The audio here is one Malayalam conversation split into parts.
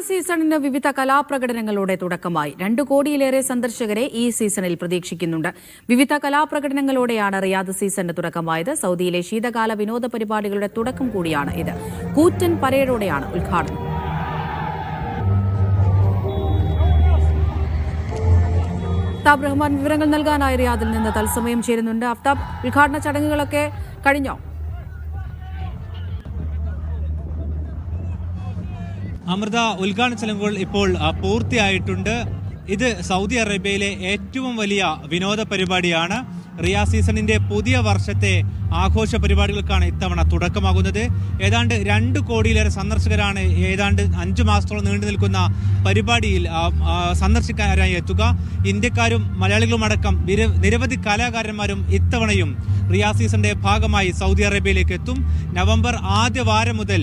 സീസണിന് വിവിധ കലാപ്രകടനങ്ങളോടെ തുടക്കമായി. രണ്ടു കോടിയിലേറെ സന്ദർശകരെ ഈ സീസണിൽ പ്രതീക്ഷിക്കുന്നുണ്ട്. വിവിധ കലാപ്രകടനങ്ങളോടെയാണ് റിയാദ് സീസണിന് തുടക്കമായത്. സൗദിയിലെ ശീതകാല വിനോദ പരിപാടികളുടെ തുടക്കം കൂടിയാണ് ഇത്. കൂറ്റൻ പരേഡോടെയാണ് ഉദ്ഘാടനം. അഫ്താബ് റഹ്മാൻ വിവരങ്ങൾ നൽകാനായി റിയാദിൽ നിന്ന് തത്സമയം ചേരുന്നുണ്ട് അഫ്താബ്. ഉദ്ഘാടന ചടങ്ങുകളൊക്കെ കഴിഞ്ഞോ? അമൃത ഉദ്ഘാടന ചടങ്ങുകൾ ഇപ്പോൾ പൂർത്തിയായിട്ടുണ്ട്. ഇത് സൗദി അറേബ്യയിലെ ഏറ്റവും വലിയ വിനോദ പരിപാടിയാണ്. റിയാ സീസണിന്റെ പുതിയ വർഷത്തെ ആഘോഷ പരിപാടികൾക്കാണ് ഇത്തവണ തുടക്കമാകുന്നത്. ഏതാണ്ട് രണ്ട് കോടിയിലേറെ സന്ദർശകരാണ് ഏതാണ്ട് അഞ്ചു മാസത്തോളം നീണ്ടു നിൽക്കുന്ന പരിപാടിയിൽ സന്ദർശിക്കാനായി എത്തുക. ഇന്ത്യക്കാരും മലയാളികളുമടക്കം നിരവധി കലാകാരന്മാരും ഇത്തവണയും റിയാ സീസന്റെ ഭാഗമായി സൗദി അറേബ്യയിലേക്ക് എത്തും. നവംബർ ആദ്യ വാരം മുതൽ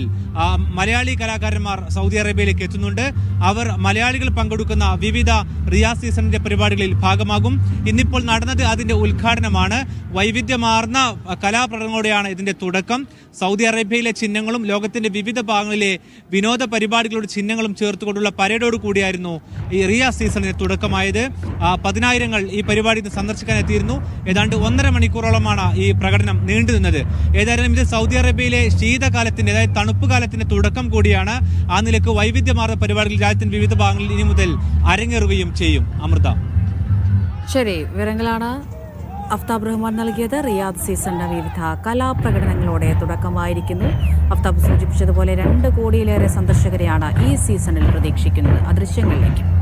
മലയാളി കലാകാരന്മാർ സൗദി അറേബ്യയിലേക്ക് എത്തുന്നുണ്ട്. അവർ മലയാളികൾ പങ്കെടുക്കുന്ന വിവിധ റിയാ സീസണിന്റെ പരിപാടികളിൽ ഭാഗമാകും. ഇന്നിപ്പോൾ നടന്നത് അതിന്റെ ഉദ്ഘാടനമാണ്. വൈവിധ്യമാർന്ന കലാപ്രകടനങ്ങളോടെയാണ് ഇതിന്റെ തുടക്കം. സൗദി അറേബ്യയിലെ ചിഹ്നങ്ങളും ലോകത്തിന്റെ വിവിധ ഭാഗങ്ങളിലെ വിനോദ പരിപാടികളുടെ ചിഹ്നങ്ങളും ചേർത്തുകൊണ്ടുള്ള പരേഡോട് കൂടിയായിരുന്നു ഈ റിയ സീസണിന് തുടക്കമായത് പതിനായിരങ്ങൾ ഈ പരിപാടി സന്ദർശിക്കാൻ എത്തിയിരുന്നു. ഏതാണ്ട് ഒന്നര മണിക്കൂറോളമാണ് ഈ പ്രകടനം നീണ്ടു നിന്നത്. ഏതായാലും ഇത് സൗദി അറേബ്യയിലെ ശീതകാലത്തിന്റെ അതായത് തണുപ്പ് കാലത്തിന്റെ തുടക്കം കൂടിയാണ്. ആ നിലയ്ക്ക് വൈവിധ്യമാർന്ന പരിപാടികൾ രാജ്യത്തിന്റെ വിവിധ ഭാഗങ്ങളിൽ ഇനി മുതൽ അരങ്ങേറുകയും ചെയ്യും. അമൃത. ശരി വിവരങ്ങളാണ് അഫ്താബ് റഹ്മാൻ നൽകിയത്. റിയാദ് സീസണിന്റെ വിവിധ കലാപ്രകടനങ്ങളോടെ തുടക്കമായിരിക്കുന്നു. അഫ്താബ് സൂചിപ്പിച്ചതുപോലെ രണ്ട് കോടിയിലേറെ സന്ദർശകരെയാണ് ഈ സീസണിൽ പ്രതീക്ഷിക്കുന്നത്. ആ ദൃശ്യങ്ങളിലേക്ക്.